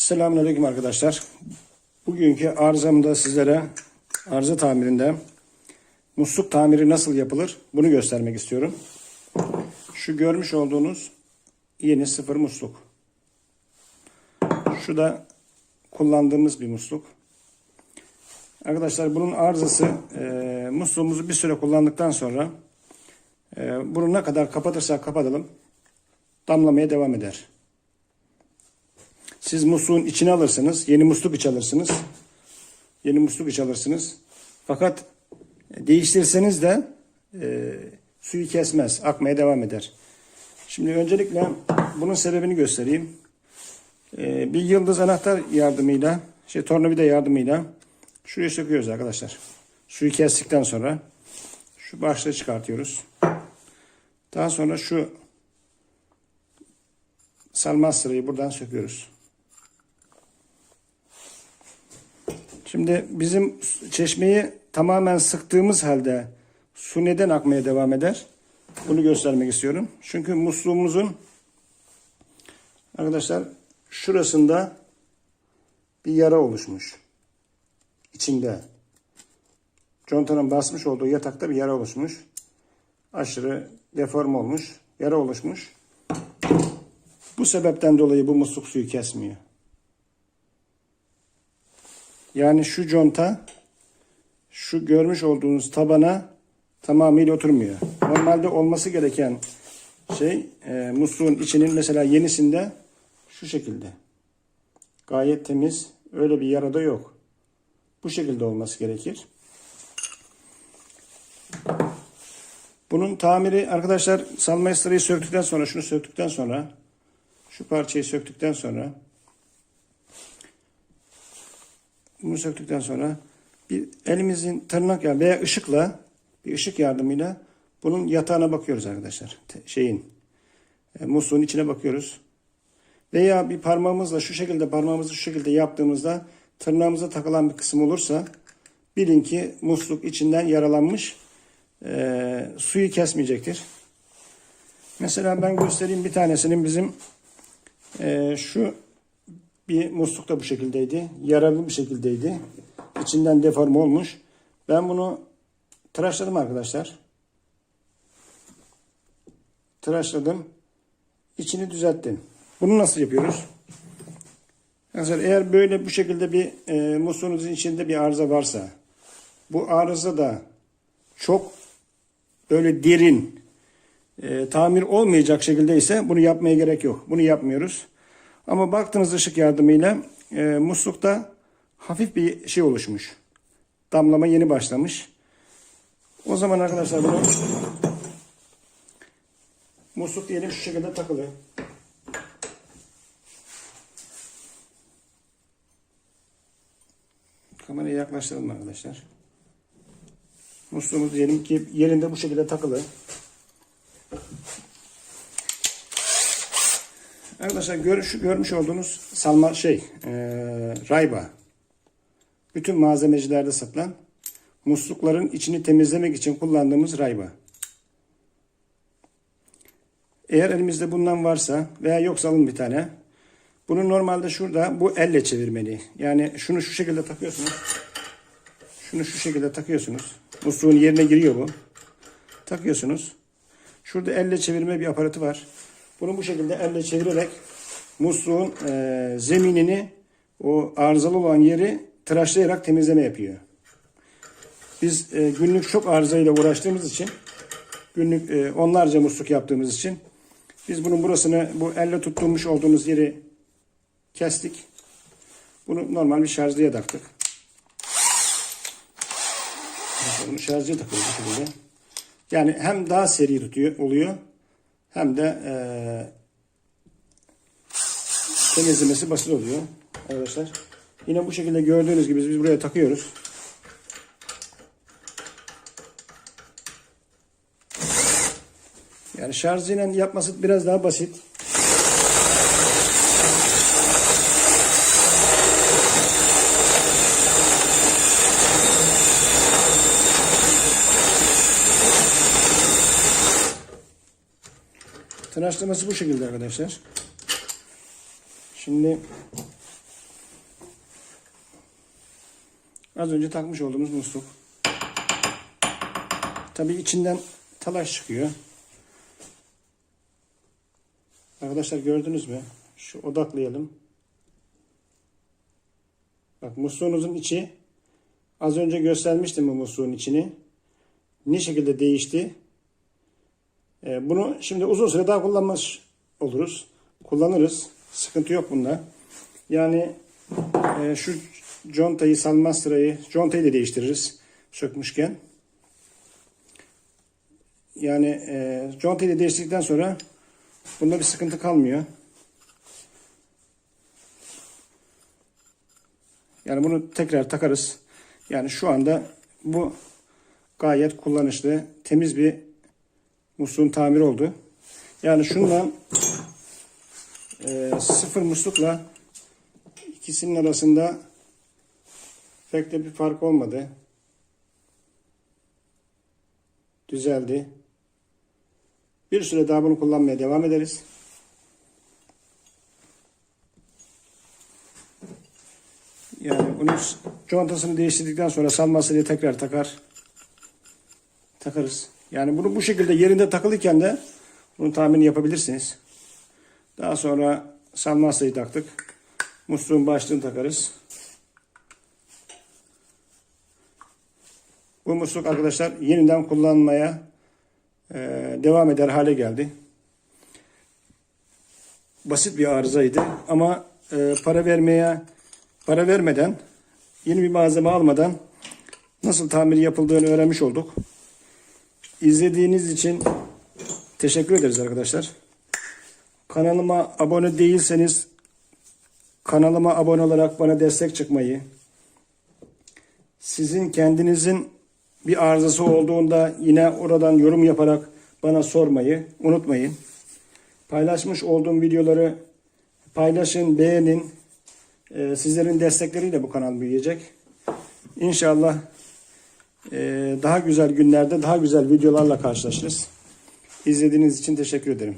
Selamünaleyküm arkadaşlar. Bugünkü arızamda sizlere arıza tamirinde musluk tamiri nasıl yapılır bunu göstermek istiyorum. Şu görmüş olduğunuz yeni sıfır musluk. Şu da kullandığımız bir musluk. Arkadaşlar bunun arızası e, musluğumuzu bir süre kullandıktan sonra e, bunu ne kadar kapatırsak kapatalım damlamaya devam eder. Siz musluğun içine alırsınız. Yeni musluk iç alırsınız. Yeni musluk iç alırsınız. Fakat değiştirseniz de e, suyu kesmez. Akmaya devam eder. Şimdi öncelikle bunun sebebini göstereyim. E, bir yıldız anahtar yardımıyla, şey tornavida yardımıyla şuraya söküyoruz arkadaşlar. Suyu kestikten sonra şu başlığı çıkartıyoruz. Daha sonra şu sarmaz sırayı buradan söküyoruz. Şimdi bizim çeşmeyi tamamen sıktığımız halde su neden akmaya devam eder? Bunu göstermek istiyorum. Çünkü musluğumuzun arkadaşlar şurasında bir yara oluşmuş. İçinde. Contanın basmış olduğu yatakta bir yara oluşmuş. Aşırı deform olmuş. Yara oluşmuş. Bu sebepten dolayı bu musluk suyu kesmiyor. Yani şu conta şu görmüş olduğunuz tabana tamamıyla oturmuyor. Normalde olması gereken şey e, musluğun içinin mesela yenisinde şu şekilde. Gayet temiz. Öyle bir yarada yok. Bu şekilde olması gerekir. Bunun tamiri arkadaşlar salma sırayı söktükten sonra şunu söktükten sonra şu parçayı söktükten sonra bunu söktükten sonra bir elimizin tırnak yani veya ışıkla bir ışık yardımıyla bunun yatağına bakıyoruz arkadaşlar. Şeyin e, musluğun içine bakıyoruz. Veya bir parmağımızla şu şekilde parmağımızı şu şekilde yaptığımızda tırnağımıza takılan bir kısım olursa bilin ki musluk içinden yaralanmış e, suyu kesmeyecektir. Mesela ben göstereyim bir tanesinin bizim e, şu bir musluk da bu şekildeydi. Yaralı bir şekildeydi. İçinden deforme olmuş. Ben bunu tıraşladım arkadaşlar. Tıraşladım. İçini düzelttim. Bunu nasıl yapıyoruz? Mesela eğer böyle bu şekilde bir e, musluğunuzun içinde bir arıza varsa bu arıza da çok böyle derin e, tamir olmayacak şekilde ise bunu yapmaya gerek yok. Bunu yapmıyoruz. Ama baktığınız ışık yardımıyla e, muslukta hafif bir şey oluşmuş. Damlama yeni başlamış. O zaman arkadaşlar bunu musluk diyelim şu şekilde takılı. Kamerayı yaklaştıralım arkadaşlar. Musluğumuz diyelim ki yerinde bu şekilde takılı. Arkadaşlar görüş, görmüş olduğunuz salma şey e, rayba. Bütün malzemecilerde satılan muslukların içini temizlemek için kullandığımız rayba. Eğer elimizde bundan varsa veya yoksa alın bir tane. Bunu normalde şurada bu elle çevirmeli. Yani şunu şu şekilde takıyorsunuz. Şunu şu şekilde takıyorsunuz. Musluğun yerine giriyor bu. Takıyorsunuz. Şurada elle çevirme bir aparatı var. Bunu bu şekilde elle çevirerek musluğun e, zeminini o arızalı olan yeri tıraşlayarak temizleme yapıyor. Biz e, günlük çok arızayla uğraştığımız için günlük e, onlarca musluk yaptığımız için biz bunun burasını bu elle tutturmuş olduğumuz yeri kestik. Bunu normal bir şarjlıya taktık. Bunu şarjlıya takıyoruz bu. Yani hem daha seri tutuyor oluyor hem de e, temizlemesi basit oluyor arkadaşlar. Yine bu şekilde gördüğünüz gibi biz buraya takıyoruz. Yani şarjıyla yapması biraz daha basit. Tıraşlaması bu şekilde arkadaşlar. Şimdi az önce takmış olduğumuz musluk. Tabii içinden talaş çıkıyor. Arkadaşlar gördünüz mü? Şu odaklayalım. Bak musluğunuzun içi az önce göstermiştim bu musluğun içini. Ne şekilde değişti? Ee, bunu şimdi uzun süre daha kullanmış oluruz. Kullanırız. Sıkıntı yok bunda. Yani e, şu contayı, salma sırayı, contayı da değiştiririz sökmüşken. Yani e, contayı da değiştirdikten sonra bunda bir sıkıntı kalmıyor. Yani bunu tekrar takarız. Yani şu anda bu gayet kullanışlı, temiz bir musluğun tamiri oldu. Yani şundan e, sıfır muslukla ikisinin arasında pek de bir fark olmadı. Düzeldi. Bir süre daha bunu kullanmaya devam ederiz. Yani bunun contasını değiştirdikten sonra salmasını tekrar takar. Takarız. Yani bunu bu şekilde yerinde takılıyken de bunu tahmini yapabilirsiniz. Daha sonra salmasayı taktık. Musluğun başlığını takarız. Bu musluk arkadaşlar yeniden kullanmaya e, devam eder hale geldi. Basit bir arızaydı ama e, para vermeye para vermeden yeni bir malzeme almadan nasıl tamir yapıldığını öğrenmiş olduk. İzlediğiniz için teşekkür ederiz arkadaşlar. Kanalıma abone değilseniz kanalıma abone olarak bana destek çıkmayı, sizin kendinizin bir arızası olduğunda yine oradan yorum yaparak bana sormayı unutmayın. Paylaşmış olduğum videoları paylaşın, beğenin. Ee, sizlerin destekleriyle bu kanal büyüyecek. İnşallah daha güzel günlerde daha güzel videolarla karşılaşırız. İzlediğiniz için teşekkür ederim.